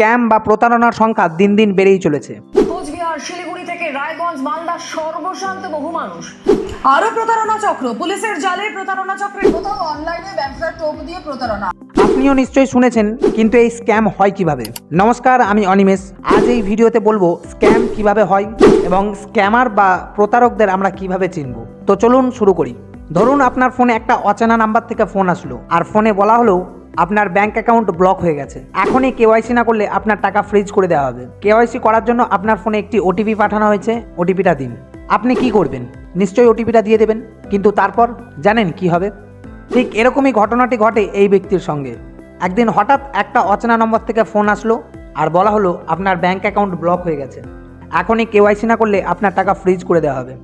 Scam বা প্রতারণার সংখ্যা দিন দিন বেড়েই চলেছে। কোচবিহার শিলিগুড়ি থেকে রায়গঞ্জ মালদা সর্বশান্ত বহু মানুষ। আরও প্রতারণা চক্র পুলিশের জালে প্রতারণা চক্রের কোথাও অনলাইনে ব্যবসার টোপ দিয়ে প্রতারণা। আপনিও নিশ্চয়ই শুনেছেন কিন্তু এই স্ক্যাম হয় কীভাবে? নমস্কার আমি অনিমেষ। আজ এই ভিডিওতে বলব স্ক্যাম কীভাবে হয় এবং স্ক্যামার বা প্রতারকদের আমরা কীভাবে চিনব। তো চলুন শুরু করি। ধরুন আপনার ফোনে একটা অচেনা নাম্বার থেকে ফোন আসলো আর ফোনে বলা হলো আপনার ব্যাংক অ্যাকাউন্ট ব্লক হয়ে গেছে। এখনই কেওয়াইসি না করলে আপনার টাকা ফ্রিজ করে দেওয়া হবে। কেওয়াইসি করার জন্য আপনার ফোনে একটি ওটিপি পাঠানো হয়েছে ওটিপিটা দিন। আপনি কি করবেন? নিশ্চয়ই ওটিপিটা দিয়ে দেবেন, কিন্তু তারপর জানেন কি হবে? ঠিক এরকমই ঘটনাটি ঘটে এই ব্যক্তির সঙ্গে। একদিন হঠাৎ একটা অচেনা নম্বর থেকে ফোন আসলো আর বলা হলো, আপনার ব্যাংক অ্যাকাউন্ট ব্লক হয়ে গেছে। এখনই কেওয়াইসি না করলে আপনার টাকা ফ্রিজ করে দেওয়া হবে।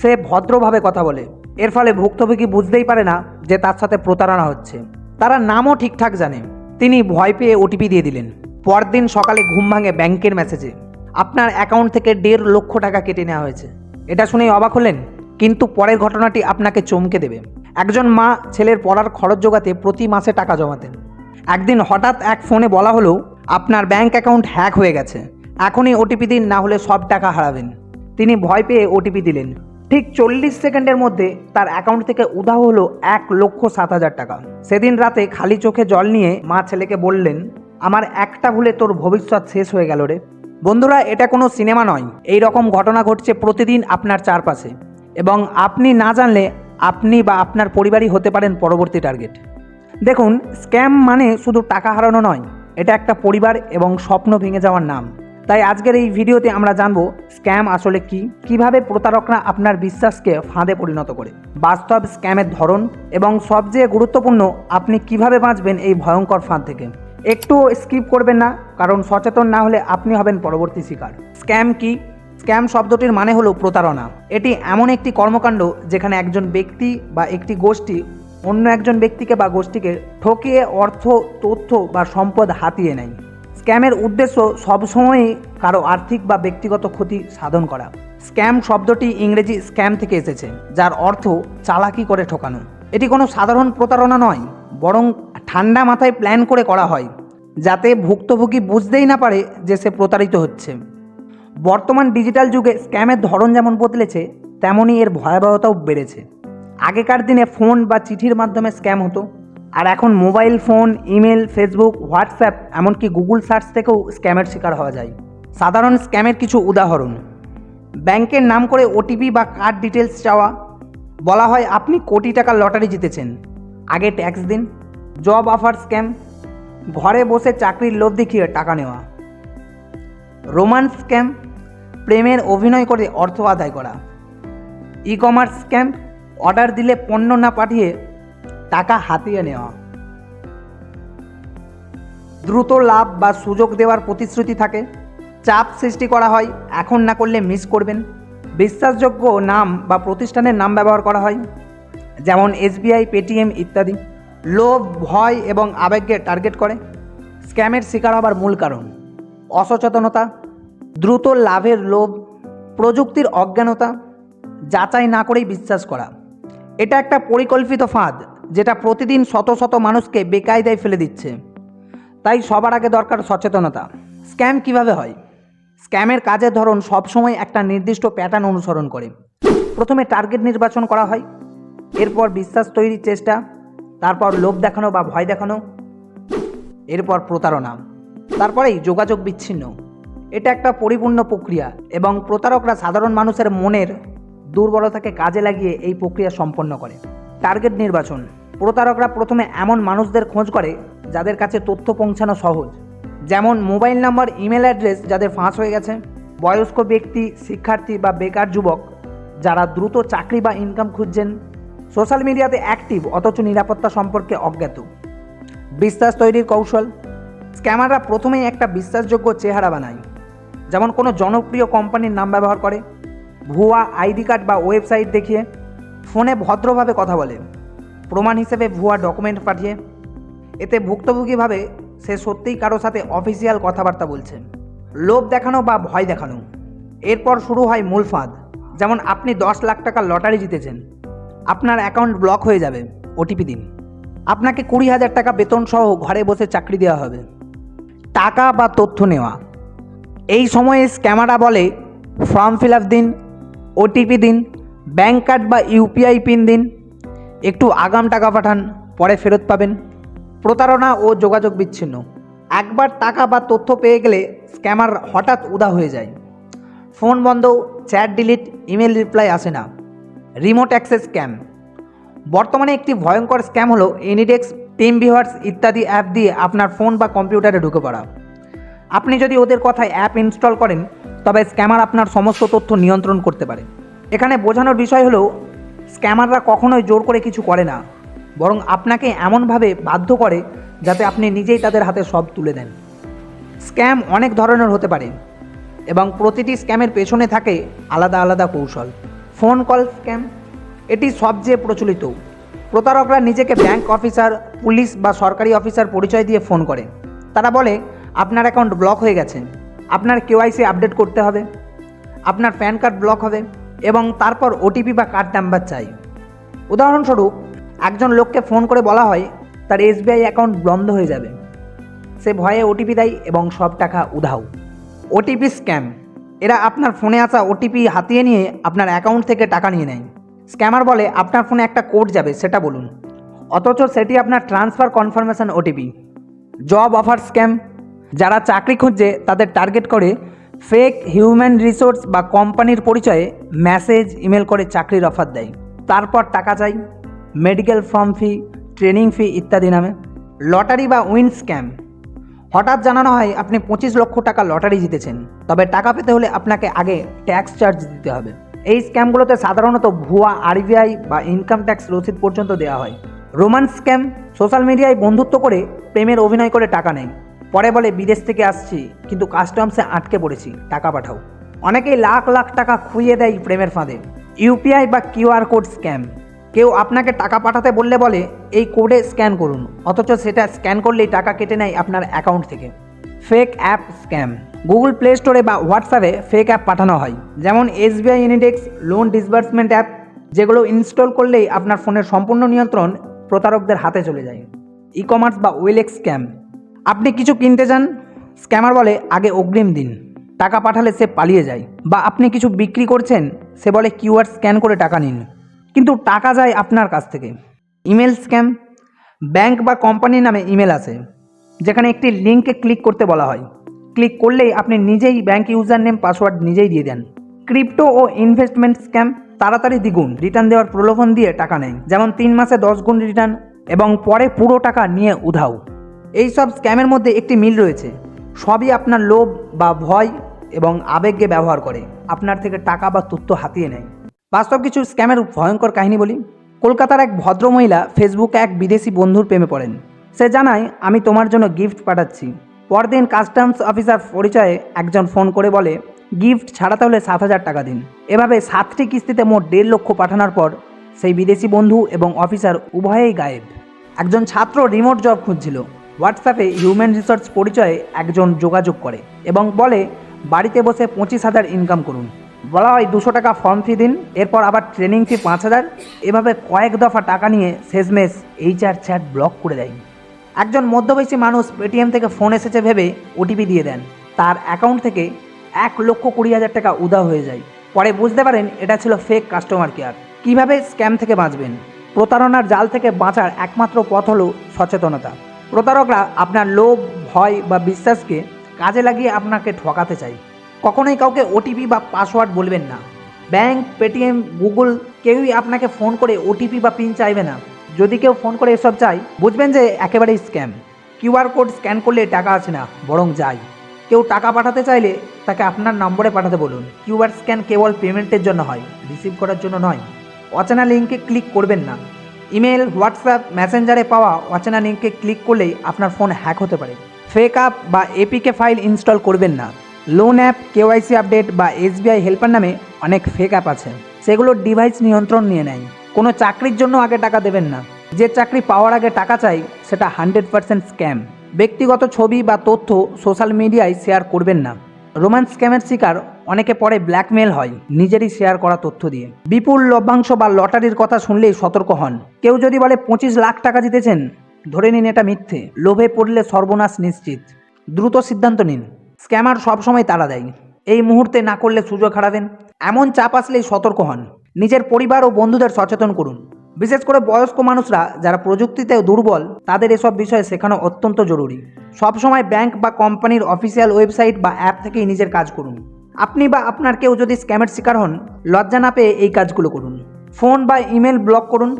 সে ভদ্রভাবে কথা বলে। এর ফলে ভুক্তভোগী বুঝতেই পারে না যে তার সাথে প্রতারণা হচ্ছে। তারা নামও ঠিকঠাক জানে। তিনি ভয় পেয়ে ওটিপি দিয়ে দিলেন। পরদিন সকালে ঘুম ভাঙে ব্যাংকের মেসেজে আপনার অ্যাকাউন্ট থেকে দেড় লক্ষ টাকা কেটে নেওয়া হয়েছে। এটা শুনেই অবাক হলেন, কিন্তু পরের ঘটনাটি আপনাকে চমকে দেবে। একজন মা ছেলের পড়ার খরচ জোগাতে প্রতি মাসে টাকা জমাতেন। একদিন হঠাৎ এক ফোনে বলা হলো, আপনার ব্যাংক অ্যাকাউন্ট হ্যাক হয়ে গেছে। এখনই ওটিপি দিন, না হলে সব টাকা হারাবেন। তিনি ভয় পেয়ে ওটিপি দিলেন। ঠিক চল্লিশ সেকেন্ডের মধ্যে তার অ্যাকাউন্ট থেকে উধাও হলো এক লক্ষ সাত হাজার টাকা। সেদিন রাতে খালি চোখে জল নিয়ে মা ছেলেকে বললেন, আমার একটা ভুলে তোর ভবিষ্যৎ শেষ হয়ে গেল রে। বন্ধুরা, এটা কোনো সিনেমা নয়। এই রকম ঘটনা ঘটছে প্রতিদিন আপনার চারপাশে। এবং আপনি না জানলে আপনি বা আপনার পরিবারই হতে পারেন পরবর্তী টার্গেট দেখুন স্ক্যাম মানে শুধু টাকা হারানো নয়, এটা একটা পরিবার এবং স্বপ্ন ভেঙে যাওয়ার নাম। তাই আজকের এই ভিডিওতে আমরা জানব স্ক্যাম আসলে কি? কীভাবে প্রতারকরা আপনার বিশ্বাসকে ফাঁদে পরিণত করে? বাস্তব স্ক্যামের ধরন এবং সবচেয়ে গুরুত্বপূর্ণ, আপনি কীভাবে বাঁচবেন এই ভয়ঙ্কর ফাঁদ থেকে? একটু স্কিপ করবেন না, কারণ সচেতন না হলে আপনি হবেন পরবর্তী শিকার। স্ক্যাম কি? স্ক্যাম শব্দটির মানে হলো প্রতারণা। এটি এমন একটি কর্মকাণ্ড যেখানে একজন ব্যক্তি বা একটি গোষ্ঠী অন্য একজন ব্যক্তিকে বা গোষ্ঠীকে ঠকিয়ে অর্থ, তথ্য বা সম্পদ হাতিয়ে নেয়। স্ক্যামের উদ্দেশ্য সবসময়ই কারও আর্থিক বা ব্যক্তিগত ক্ষতি সাধন করা। স্ক্যাম শব্দটি ইংরেজি স্ক্যাম থেকে এসেছে, যার অর্থ চালাকি করে ঠকানো। এটি কোনো সাধারণ প্রতারণা নয়, বরং ঠান্ডা মাথায় প্ল্যান করে করা হয়, যাতে ভুক্তভোগী বুঝতেই না পারে যে সে প্রতারিত হচ্ছে। বর্তমান ডিজিটাল যুগে স্ক্যামের ধরন যেমন বদলেছে, তেমনই এর ভয়াবহতাও বেড়েছে। আগেকার দিনে ফোন বা চিঠির মাধ্যমে স্ক্যাম হতো। আর এখন mobile phone, email, Facebook, WhatsApp, এমনকি গুগল সার্চ থেকেও স্ক্যামের শিকার হওয়া যায়। সাধারণ স্ক্যামের কিছু উদাহরণ। ব্যাংকের নাম করে ওটিপি বা কার্ড ডিটেলস চাওয়া। বলা হয়, আপনি কোটি টাকার লটারি জিতেছেন। আগে ট্যাক্স দিন। Job offer scam. ঘরে বসে চাকরির লোভ দেখিয়ে টাকা নেওয়া। Romance scam. প্রেমের অভিনয় করে অর্থ আদায় করা। E commerce scam. অর্ডার দিলে পণ্য না পাঠিয়ে টাকা হাতিয়ে নেওয়া। দ্রুত লাভ বা সুযোগ দেওয়ার প্রতিশ্রুতি থাকে। চাপ সৃষ্টি করা হয়, এখন না করলে মিস করবেন। বিশ্বাসযোগ্য নাম বা প্রতিষ্ঠানের নাম ব্যবহার করা হয়, যেমন এসবিআই, পেটিএম ইত্যাদি। লোভ, ভয় এবং আবেগকে টার্গেট করে। স্ক্যামের শিকার হবার মূল কারণ, অসচেতনতা, দ্রুত লাভের লোভ, প্রযুক্তির অজ্ঞানতা, যাচাই না করেই বিশ্বাস করা। এটা একটা পরিকল্পিত ফাঁদ। যেটা প্রতিদিন শত শত মানুষকে বেকায়দায় ফেলে দিচ্ছে। তাই সবার আগে দরকার সচেতনতা। স্ক্যাম কীভাবে হয়? স্ক্যামের কাজের ধরন সবসময় একটা নির্দিষ্ট প্যাটার্ন অনুসরণ করে। প্রথমে টার্গেট নির্বাচন করা হয়। এরপর বিশ্বাস তৈরির চেষ্টা। তারপর লোভ দেখানো বা ভয় দেখানো। এরপর প্রতারণা। তারপরেই যোগাযোগ বিচ্ছিন্ন। এটা একটা পরিপূর্ণ প্রক্রিয়া এবং প্রতারকরা সাধারণ মানুষের মনের দুর্বলতাকে কাজে লাগিয়ে এই প্রক্রিয়া সম্পন্ন করে। টার্গেট নির্বাচন। প্রতারকরা প্রথমে এমন মানুষদের খোঁজ করে যাদের কাছে তথ্য পৌঁছানো সহজ। যেমন মোবাইল নাম্বার, ইমেল অ্যাড্রেস যাদের ফাঁস হয়ে গেছে, বয়স্ক ব্যক্তি, শিক্ষার্থী বা বেকার যুবক যারা দ্রুত চাকরি বা ইনকাম খুঁজছেন সোশ্যাল মিডিয়াতে অ্যাক্টিভ অথচ নিরাপত্তা সম্পর্কে অজ্ঞাত। বিশ্বাস তৈরির কৌশল। স্ক্যামাররা প্রথমেই একটা বিশ্বাসযোগ্য চেহারা বানায়। যেমন কোনো জনপ্রিয় কোম্পানির নাম ব্যবহার করে, ভুয়া আইডি কার্ড বা ওয়েবসাইট দেখিয়ে, ফোনে ভদ্রভাবে কথা বলে। প্রমাণ হিসেবে ভুয়া ডকুমেন্ট পাঠিয়ে, এতে ভুক্তভোগীভাবে সে সত্যিই কারও সাথে অফিসিয়াল কথাবার্তা বলছে। লোভ দেখানো বা ভয় দেখানো। এরপর শুরু হয় মূল ফাঁদ। যেমন আপনি দশ লাখ টাকা লটারি জিতেছেন। আপনার অ্যাকাউন্ট ব্লক হয়ে যাবে ওটিপি দিন। আপনাকে কুড়ি হাজার টাকা বেতন সহ ঘরে বসে চাকরি দেওয়া হবে। টাকা বা তথ্য নেওয়া। এই সময়ে স্ক্যামাররা বলে ফর্ম ফিল আপ দিন ওটিপি দিন ব্যাঙ্ক কার্ড বা ইউপিআই পিন দিন একটু আগাম টাকা পাঠান, পরে ফেরত পাবেন। প্রতারণা ও যোগাযোগ বিচ্ছিন্ন। একবার টাকা বা তথ্য পেয়ে গেলে স্ক্যামার হঠাৎ উদা হয়ে যায়। ফোন বন্ধ, চ্যাট ডিলিট, ইমেল রিপ্লাই আসে না। Remote access scam. বর্তমানে একটি ভয়ঙ্কর স্ক্যাম হলো এনিডেক্স টিম ভিউয়ার্স ইত্যাদি অ্যাপ দিয়ে আপনার ফোন বা কম্পিউটারে ঢুকে পড়া। আপনি যদি ওদের কথায় অ্যাপ ইনস্টল করেন, তবে স্ক্যামার আপনার সমস্ত তথ্য নিয়ন্ত্রণ করতে পারে। এখানে বোঝানোর বিষয় হলো স্ক্যামাররা কখনোই জোর করে কিছু করে না। বরং আপনাকে এমনভাবে বাধ্য করে যাতে আপনি নিজেই তাদের হাতে সব তুলে দেন। স্ক্যাম অনেক ধরনের হতে পারে এবং প্রতিটি স্ক্যামের পেছনে থাকে আলাদা আলাদা কৌশল। ফোন কল স্ক্যাম, এটি সবচেয়ে প্রচলিত। প্রতারকরা নিজেকে ব্যাংক অফিসার, পুলিশ বা সরকারি অফিসার পরিচয় দিয়ে ফোন করে। তারা বলে, আপনার অ্যাকাউন্ট ব্লক হয়ে গেছে। আপনার কেওয়াইসি আপডেট করতে হবে। আপনার প্যান কার্ড ব্লক হবে। এবং তারপর ওটিপি বা কার্ড নাম্বার চাই। উদাহরণস্বরূপ, একজন লোককে ফোন করে বলা হয়, তার এসবিআই অ্যাকাউন্ট বন্ধ হয়ে যাবে। সে ভয়ে ওটিপি দেয় এবং সব টাকা উধাও। ওটিপি স্ক্যাম এরা আপনার ফোনে আসা ওটিপি হাতিয়ে নিয়ে আপনার অ্যাকাউন্ট থেকে টাকা নিয়ে নেয়। স্ক্যামার বলে, আপনার ফোনে একটা কোড যাবে, সেটা বলুন। অথচ সেটি আপনার transfer confirmation OTP job offer scam যারা চাকরি খুঁজছে, তাদের টার্গেট করে ফেক হিউম্যান রিসোর্স বা কোম্পানির পরিচয়ে মেসেজ, ইমেল করে চাকরির অফার দেয়। তারপর টাকা চাই, medical form fee, training fee ইত্যাদি নামে। লটারি বা উইন স্ক্যাম। হঠাৎ জানানো হয় আপনি পঁচিশ লক্ষ টাকা লটারি জিতেছেন। তবে টাকা পেতে হলে আপনাকে আগে ট্যাক্স চার্জ দিতে হবে। এই স্ক্যামগুলোতে সাধারণত ভুয়া আরবিআই বা ইনকাম ট্যাক্স রসিদ পর্যন্ত দেওয়া হয়। রোমান্স স্ক্যাম সোশ্যাল মিডিয়ায় বন্ধুত্ব করে প্রেমের অভিনয় করে টাকা নেয়। পরে বলে, বিদেশ থেকে আসছি, কিন্তু কাস্টমসে আটকে পড়েছি, টাকা পাঠাও। অনেকেই লাখ লাখ টাকা খুইয়ে দেয় প্রেমের ফাঁদে। ইউপিআই বা কিউআর কোড স্ক্যাম। কেউ আপনাকে টাকা পাঠাতে বললে বলে, এই কোডে স্ক্যান করুন। অথচ সেটা স্ক্যান করলেই টাকা কেটে নেয় আপনার অ্যাকাউন্ট থেকে। Fake app scam. Google play স্টোরে বা হোয়াটসঅ্যাপে ফেক অ্যাপ পাঠানো হয়। যেমন এসবিআই ইনিডেক্স, লোন ডিসবার্সমেন্ট অ্যাপ, যেগুলো ইনস্টল করলেই আপনার ফোনের সম্পূর্ণ নিয়ন্ত্রণ প্রতারকদের হাতে চলে যায়। ই কমার্স বা ওয়েলেক্স স্ক্যাম। আপনি কিছু কিনতে যান? স্ক্যামার বলে, আগে অগ্রিম দিন। টাকা পাঠালে সে পালিয়ে যায়। বা, আপনি কিছু বিক্রি করছেন? সে বলে কিউআর স্ক্যান করে টাকা নিন। কিন্তু টাকা যায় আপনার কাছ থেকে। ইমেল স্ক্যাম, ব্যাংক বা কোম্পানির নামে ইমেল আসে, যেখানে একটি লিঙ্কে ক্লিক করতে বলা হয়। ক্লিক করলেই আপনি নিজেই ব্যাংক ইউজার নেম পাসওয়ার্ড নিজেই দিয়ে দেন। ক্রিপ্টো ও ইনভেস্টমেন্ট স্ক্যাম তাড়াতাড়ি দ্বিগুণ, রিটার্ন দেওয়ার প্রলোভন দিয়ে টাকা নেয়। যেমন, তিন মাসে দশ গুণ রিটার্ন এবং পরে পুরো টাকা নিয়ে উধাও। এই সব স্ক্যামের মধ্যে একটি মিল রয়েছে। সবই আপনার লোভ বা ভয় এবং আবেগকে ব্যবহার করে। আপনার থেকে টাকা বা তথ্য হাতিয়ে নেয়। বাস্তব কিছু স্ক্যামের ভয়ঙ্কর কাহিনী বলি। কলকাতার এক ভদ্রমহিলা ফেসবুকে এক বিদেশি বন্ধুর প্রেমে পড়েন। সে জানায়, আমি তোমার জন্য গিফট পাঠাচ্ছি। পরদিন কাস্টমস অফিসার পরিচয়ে একজন ফোন করে বলে গিফট ছাড়াতে হলে সাত হাজার টাকা দিন। এভাবে সাতটি কিস্তিতে মোট দেড় লক্ষ পাঠানোর পর সেই বিদেশি বন্ধু এবং অফিসার উভয়েই গায়েব। একজন ছাত্র রিমোট জব খুঁজছিল। হোয়াটসঅ্যাপে হিউম্যান রিসোর্স পরিচয়ে একজন যোগাযোগ করে এবং বলে, বাড়িতে বসে পঁচিশ হাজার ইনকাম করুন। বলা হয় দুশো টাকা ফর্ম ফি দিন, এরপর আবার ট্রেনিং ফি পাঁচ হাজার। এভাবে কয়েক দফা টাকা নিয়ে শেষমেশ এইচআর চ্যাট ব্লক করে দেয়। একজন মধ্যবয়সী মানুষ পেটিএম থেকে ফোন এসেছে ভেবে ওটিপি দিয়ে দেন। তার অ্যাকাউন্ট থেকে এক লক্ষ কুড়ি হাজার টাকা উদা হয়ে যায়। পরে বুঝতে পারেন এটা ছিল ফেক কাস্টমার কেয়ার কীভাবে স্ক্যাম থেকে বাঁচবেন? প্রতারণার জাল থেকে বাঁচার একমাত্র পথ হলো সচেতনতা। প্রতারকরা আপনার লোভ, ভয় বা বিশ্বাসকে কাজে লাগিয়ে আপনাকে ঠকাতে চায় কখনোই কাউকে ওটিপি বা পাসওয়ার্ড বলবেন না। ব্যাংক, পেটিএম, গুগল, কেউই আপনাকে ফোন করে ওটিপি বা পিন চাইবে না। যদি কেউ ফোন করে এসব চাই বুঝবেন যে একেবারেই স্ক্যাম। কিউআর কোড স্ক্যান করলে টাকা আছে না, বরং যায়। কেউ টাকা পাঠাতে চাইলে তাকে আপনার নম্বরে পাঠাতে বলুন। কিউআর স্ক্যান কেবল পেমেন্টের জন্য হয় রিসিভ করার জন্য নয়। অচেনা লিঙ্কে ক্লিক করবেন না। ইমেল, হোয়াটসঅ্যাপ, মেসেঞ্জারে পাওয়া অচেনা লিঙ্কে ক্লিক করলেই আপনার ফোন হ্যাক হতে পারে। ফেক আপ বা এপিকে ফাইল ইনস্টল করবেন না। লোন অ্যাপ কেওয়াইসি আপডেট বা এসবিআই হেল্পার নামে অনেক ফেক অ্যাপ আছে। সেগুলোর ডিভাইস নিয়ন্ত্রণ নিয়ে নেয়। কোনো চাকরির জন্য আগে টাকা দেবেন না। যে চাকরি পাওয়ার আগে টাকা চাই, সেটা হান্ড্রেড পার্সেন্ট স্ক্যাম ব্যক্তিগত ছবি বা তথ্য সোশ্যাল মিডিয়ায় শেয়ার করবেন না। রোম্যান্স স্ক্যামের শিকার, অনেকে পরে ব্ল্যাকমেল হয় নিজেরই শেয়ার করা তথ্য দিয়ে। বিপুল লভ্যাংশ বা লটারির কথা শুনলেই সতর্ক হন। কেউ যদি বলে, পঁচিশ লাখ টাকা জিতেছেন, ধরে নিন এটা মিথ্যে। লোভে পড়লে সর্বনাশ নিশ্চিত। দ্রুত সিদ্ধান্ত নিন। স্ক্যামার সবসময় তাড়া দেয়। এই মুহূর্তে না করলে সুযোগ হারাবেন। এমন চাপ আসলেই সতর্ক হন। নিজের পরিবার ও বন্ধুদের সচেতন করুন। বিশেষ করে বয়স্ক মানুষরা যারা প্রযুক্তিতে দুর্বল, তাদের এসব বিষয়ে শেখানো অত্যন্ত জরুরি। সবসময় ব্যাংক বা কোম্পানির অফিসিয়াল ওয়েবসাইট বা অ্যাপ থেকেই নিজের কাজ করুন। আপনি বা আপনার কেউ যদি স্ক্যামের শিকার হন, লজ্জা না পেয়ে এই কাজগুলো করুন। ফোন বা ইমেল ব্লক করুন।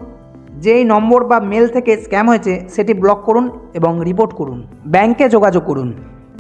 যেই নম্বর বা মেল থেকে স্ক্যাম হয়েছে, সেটি ব্লক করুন এবং রিপোর্ট করুন। ব্যাংকে যোগাযোগ করুন।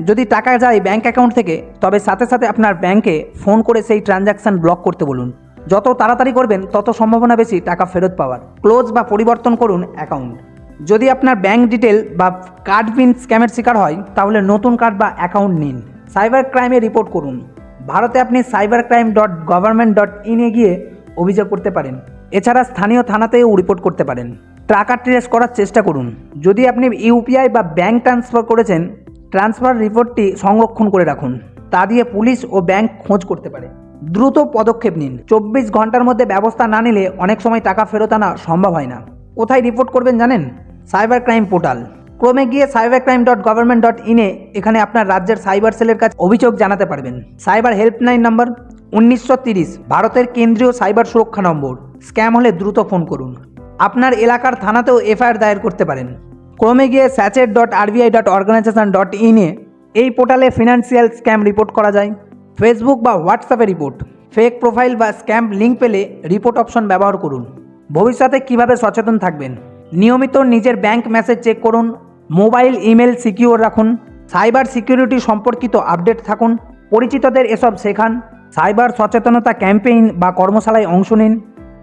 যদি টাকা যায় ব্যাংক অ্যাকাউন্ট থেকে, তবে সাথে সাথে আপনার ব্যাংকে ফোন করে সেই ট্রানজ্যাকশান ব্লক করতে বলুন। যত তাড়াতাড়ি করবেন, তত সম্ভাবনা বেশি টাকা ফেরত পাওয়ার। ক্লোজ বা পরিবর্তন করুন অ্যাকাউন্ট। যদি আপনার ব্যাংক ডিটেল বা কার্ড পিন স্ক্যামের শিকার হয়, তাহলে নতুন কার্ড বা অ্যাকাউন্ট নিন। সাইবার ক্রাইমে রিপোর্ট করুন। ভারতে আপনি cyber crime dot government dot ইনে গিয়ে অভিযোগ করতে পারেন। এছাড়া স্থানীয় থানাতেও রিপোর্ট করতে পারেন। টাকা ট্রেস করার চেষ্টা করুন। যদি আপনি ইউপিআই বা ব্যাংক ট্রান্সফার করেছেন, ট্রান্সফার রিপোর্টটি সংরক্ষণ করে রাখুন। তা দিয়ে পুলিশ ও ব্যাংক খোঁজ করতে পারে। দ্রুত পদক্ষেপ নিন। চব্বিশ ঘণ্টার মধ্যে ব্যবস্থা না নিলে অনেক সময় টাকা ফেরত আনা সম্ভব হয় না। কোথায় রিপোর্ট করবেন জানেন? Cyber crime portal. ক্রমে গিয়ে cyber crime dot government dot ইনে এখানে আপনার রাজ্যের সাইবার সেলের কাছে অভিযোগ জানাতে পারবেন। সাইবার হেল্পলাইন নম্বর উনিশশো তিরিশ, ভারতের কেন্দ্রীয় সাইবার সুরক্ষা নম্বর। স্ক্যাম হলে দ্রুত ফোন করুন। আপনার এলাকার থানাতেও এফআইআর দায়ের করতে পারেন। ক্রমে গিয়ে sachet dot RBI dot organisation dot ইনে এই পোর্টালে ফিনান্সিয়াল স্ক্যাম রিপোর্ট করা যায়। ফেসবুক বা হোয়াটসঅ্যাপে রিপোর্ট ফেক প্রোফাইল বা স্ক্যাম লিঙ্ক পেলে রিপোর্ট অপশন ব্যবহার করুন। ভবিষ্যতে কীভাবে সচেতন থাকবেন? নিয়মিত নিজের ব্যাংক মেসেজ চেক করুন মোবাইল ইমেল সিকিউর রাখুন সাইবার সিকিউরিটি সম্পর্কিত আপডেট থাকুন, পরিচিতদের এসব শেখান সাইবার সচেতনতা ক্যাম্পেইন বা কর্মশালায় অংশ নিন,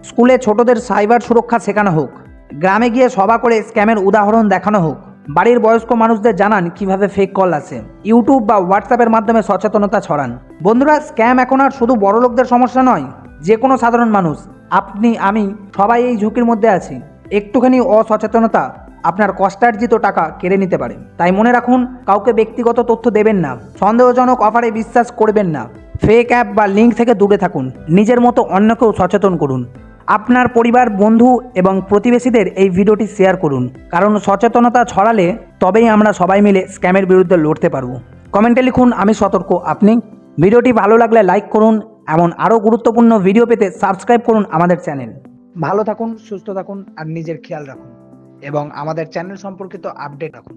স্কুলে ছোটদের সাইবার সুরক্ষা শেখানো হোক, গ্রামে গিয়ে সভা করে স্ক্যামের উদাহরণ দেখানো হোক। বাড়ির বয়স্ক মানুষদের জানান কীভাবে ফেক কল আসে ইউটিউব বা হোয়াটসঅ্যাপের মাধ্যমে সচেতনতা ছড়ান। বন্ধুরা স্ক্যাম এখন আর শুধু বড় লোকদের সমস্যা নয় যে কোনো সাধারণ মানুষ। আপনি, আমি সবাই এই ঝুঁকির মধ্যে আছি। একটুখানি অসচেতনতা আপনার কষ্টার্জিত টাকা কেড়ে নিতে পারে। তাই মনে রাখুন, কাউকে ব্যক্তিগত তথ্য দেবেন না। সন্দেহজনক অফারে বিশ্বাস করবেন না। ফেক অ্যাপ বা লিঙ্ক থেকে দূরে থাকুন। নিজের মতো অন্যকেও সচেতন করুন। আপনার পরিবার, বন্ধু এবং প্রতিবেশীদের এই ভিডিওটি শেয়ার করুন। কারণ সচেতনতা ছড়ালে তবেই আমরা সবাই মিলে স্ক্যামের বিরুদ্ধে লড়তে পারব। কমেন্টে লিখুন, আমি সতর্ক। আপনি ভিডিওটি ভালো লাগলে লাইক করুন, এমন আরও গুরুত্বপূর্ণ ভিডিও পেতে সাবস্ক্রাইব করুন আমাদের চ্যানেল। ভালো থাকুন, সুস্থ থাকুন, আর নিজের খেয়াল রাখুন এবং আমাদের চ্যানেল সম্পর্কিত আপডেট রাখুন।